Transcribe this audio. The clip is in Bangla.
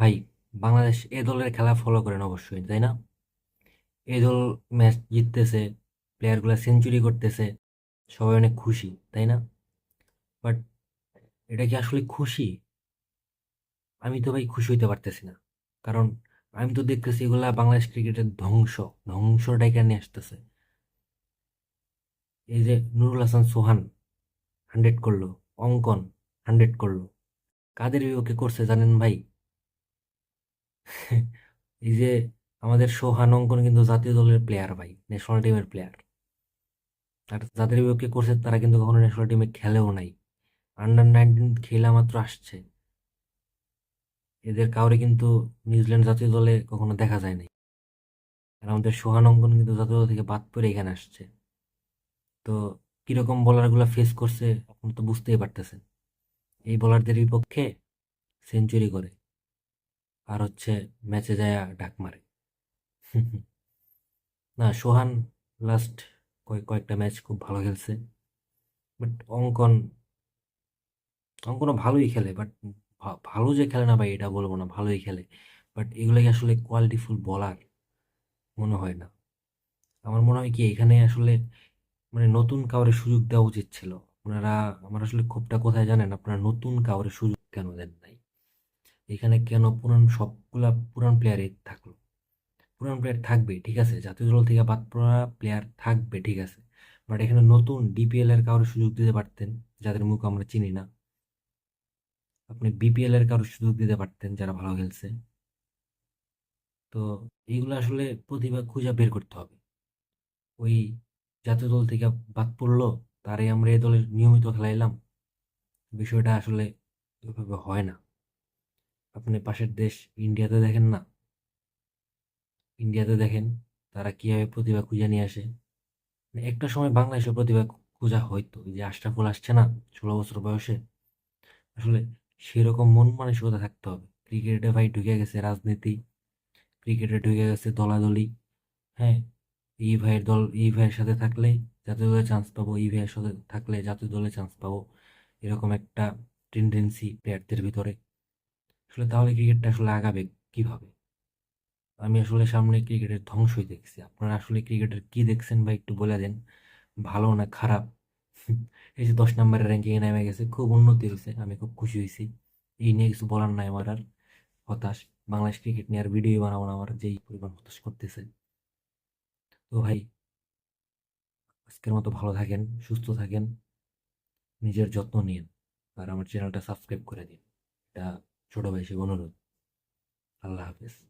ভাই, বাংলাদেশ এ দলের খেলা ফলো করেন অবশ্যই, তাই না? এ দল ম্যাচ জিততেছে প্লেয়ারগুলো সেঞ্চুরি করতেছে, সবাই অনেক খুশি, তাই না? বাট এটা কি আসলে খুশি? আমি তো ভাই খুশি হইতে পারতেছি না। কারণ আমি তো দেখতেছি এগুলা বাংলাদেশ ক্রিকেটের ধ্বংস ধ্বংস ডাইকা নিয়ে আসতেছে। এই যে নুরুল হাসান সোহান হান্ড্রেড করল, অঙ্কন হান্ড্রেড করল। কাদের বিপক্ষে করছে জানেন ভাই? এই যে আমাদের সোহান অঙ্কন কিন্তু জাতীয় দলের প্লেয়ার ভাই ন্যাশনাল টিমের প্লেয়ার আর যাদের বিপক্ষে করছে তারা কিন্তু কখনো ন্যাশনাল টিমে খেলেও নাই। আন্ডার নাইনটিন খেলা মাত্র আসছে। এদের কাউরে কিন্তু নিউজিল্যান্ড জাতীয় দলে কখনো দেখা যায় নাই। আর আমাদের সোহান অঙ্কন কিন্তু জাতীয় দল থেকে বাদ পড়ে এখানে আসছে। তো কীরকম বোলারগুলো ফেস করছে, আপনি তো বুঝতেই পারতেছেন। এই বোলারদের বিপক্ষে সেঞ্চুরি করে। আর হচ্ছে ম্যাচে যায় ডাক মারে। না, সোহান লাস্ট কয়েক কয়েকটা ম্যাচ খুব ভালো খেলছে। বাট অঙ্কন অঙ্কনও ভালোই খেলে বাট ভালো যে খেলে না ভাই, এটা বলব না, ভালোই খেলে। বাট এগুলোকে আসলে কোয়ালিটিফুল বলার মনে হয় না। আমার মনে হয় কি, এখানে আসলে মানে নতুন কাউরে সুযোগ দেওয়া উচিত ছিল। আপনারা আমার আসলে ক্ষোভটা কোথায় জানেন? আপনারা নতুন কাউরে সুযোগ কেন দেন নাই? এখানে কেন পুরান সবগুলা পুরান প্লেয়ারই থাকল? পুরান প্লেয়ার থাকবে, ঠিক আছে? জাতীয় দল থেকে বাদ পড়া প্লেয়ার থাকবে, ঠিক আছে? বাট এখানে নতুন ডিপিএল এর কারও সুযোগ দিতে পারতেন, যাদের মুখ আমরা চিনি না। আপনি বিপিএল এর কারও সুযোগ দিতে পারতেন যারা ভালো খেলছে। তো এইগুলো আসলে প্রতিভা খুঁজে বের করতে হবে। ওই জাতীয় দল থেকে বাদ পড়ল, তারে আমরা এই দলের নিয়মিত খেলাইলাম। বিষয়টা আসলে এভাবে হয় না। আপনি পাশের দেশ ইন্ডিয়াতে দেখেন না? ইন্ডিয়াতে দেখেন তারা কীভাবে প্রতিভা খুঁজে নিয়ে আসে। মানে একটা সময় বাংলাদেশে প্রতিভা খোঁজা হয়তো যে আশরাফুল আসছে না ষোলো বছর বয়সে, আসলে সেরকম মন মানসিকতা থাকতে হবে। ক্রিকেটে ভাই ঢুকে গেছে রাজনীতি ক্রিকেটে ঢুকে গেছে দলাদলি হ্যাঁ? এই ভাইয়ের দল, এই ভাইয়ের সাথে থাকলে জাতীয় দলে চান্স পাবো, এই ভাইয়ের সাথে থাকলে জাতীয় দলে চান্স পাবো, এরকম একটা টেন্ডেন্সি প্লেয়ারদের ভিতরে। আসলে তাহলে ক্রিকেটটা আসলে আগাবে কীভাবে? আমি আসলে সামনে ক্রিকেটের ধ্বংসই দেখছি। আপনারা আসলে ক্রিকেটের কি দেখছেন বা একটু বলে দেন। ভালো না খারাপ? এই যে দশ নম্বরের র্যাঙ্কিংয়ে নেমে গেছে, খুব উন্নতি হয়েছে, আমি খুব খুশি হয়েছি। এই নিয়ে কিছু বলার নাই আমার আর হতাশ। বাংলাদেশ ক্রিকেট নিয়ে আর ভিডিও বানাবো না আমার, যেই পরিমাণ হতাশ করতেছে। তো ভাই, আজকের মতো ভালো থাকেন, সুস্থ থাকেন, নিজের যত্ন নিন, আর আমার চ্যানেলটা সাবস্ক্রাইব করে দিন। এটা ছোট ভাই সে অনুরোধ। আল্লাহ হাফেজ।